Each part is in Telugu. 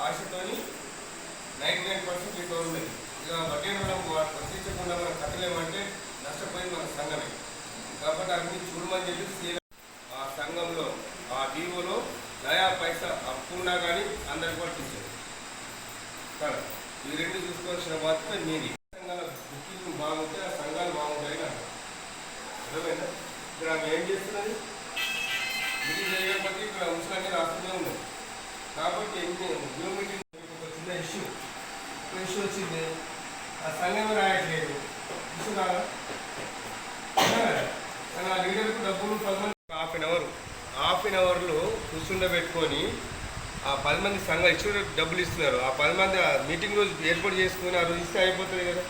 నైంటీ నైన్ పర్సెంట్ ఇట్లా ఉన్నది ఇక వడ్డీ రుణం వర్తించకుండా మనం కట్టలేమంటే నష్టపోయింది మన సంఘమే. కాబట్టి అన్ని చూడమని చెప్పి ఆ సంఘంలో ఆ డీఓలో నయా పైసా అప్పు ఉన్నా కానీ అందరికి పట్టించారు కదా ఈ రెండు చూసుకోవాల్సిన బాధ్యత మీది. సంఘాల బుకింగ్ బాగుంటే ఆ సంఘాలు బాగుంటాయి అంటారు అర్థమైందా? ఇక్కడ ఏం చేస్తున్నది? ఇది చేయకపోతే ఇక్కడ ఉంచడానికి రాస్తూనే ఉన్నది కాబట్టి ఎన్ని ఒక చిన్న ఇష్యూ ఒక ఇష్యూ వచ్చింది. ఆ సంఘం రాయట్లేదు. ఇష్యూ కాదా? ఆ లీడర్కు డబ్బులు పది మంది half an hour half an అవర్లో కూర్చుండబెట్టుకొని ఆ పది మంది సంఘ ఇచ్చిన డబ్బులు ఇస్తున్నారు. ఆ పది మంది ఆ మీటింగ్ రోజు ఏర్పాటు చేసుకుని ఆ రోజు ఇస్తే అయిపోతుంది కదా.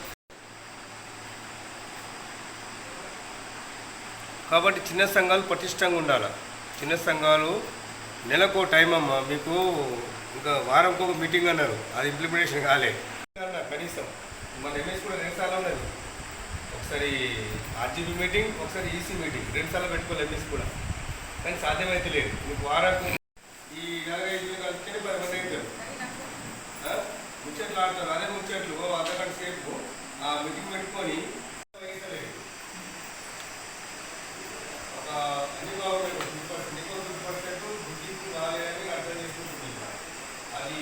కాబట్టి చిన్న సంఘాలు పటిష్టంగా ఉండాలి? చిన్న సంఘాలు నెలకు టైం అమ్మా మీకు ఇంకా వారంకు ఒక మీటింగ్ అన్నారు. అది ఇంప్లిమెంటేషన్ కాలే. అన్న కనీసం. మన ఎంఎస్ కూడా రెండు సార్లు ఉన్నది ఒకసారి ఆర్జీబీ మీటింగ్ ఒకసారి ఈసీ మీటింగ్ రెండు సార్లు పెట్టుకోవాలి ఎంఎస్ కూడా. కానీ సాధ్యమైతే లేదు. మీకు వారానికి ఈ నలభై ఐదు వేలు పది మంది అవుతారు. ముచ్చట్లు ఆడతారు. అదే ముచ్చట్లు. అర్ధగంట సేపు ఆ మీటింగ్ పెట్టుకొని వహించలేదు. ఒక అన్ని బాగున్నాయి ఫిఫ్టీ పర్సెంట్ ఇంకో ఫిఫ్టీ పర్సెంట్ గుర్తింపు రాలేదని అర్థం చేసుకుంటుంది అది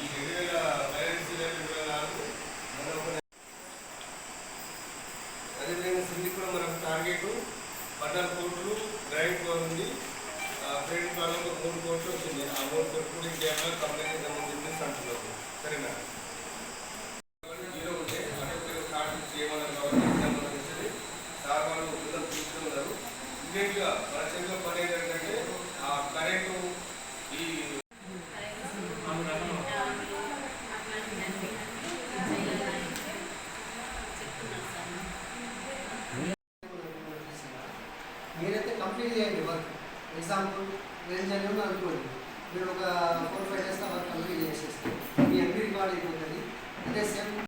ఈ రెండు వేల పైరెన్సీ రెండు వేల నాలుగు మన ఒక అదేవిధంగా సింధి కూడా మనకు టార్గెట్ పద్నాలుగు కోట్లు డ్రైవింగ్లో ఉంది. క్రెడిట్ కార్డులో మూడు కోట్లు వచ్చింది. ఆ మూడు కోట్లు కూడా కేవలం కంపెనీకి సంబంధించి అంటున్నారు. సరేనా? జీరో ఉంటే సార్ వాళ్ళు ఇమీడియట్గా మన చేతిలో పని ఏంటంటే ఆ కరెంటు ఈ మీరైతే కంప్లీట్ చేయండి వర్క్ ఎగ్జాంపుల్ నేను చదివిన అనుకోండి మీరు ఒక four five days work complete చేసేస్తే మీ ఎంపీ రికార్డ్ అయిపోతుంది. అదే సేమ్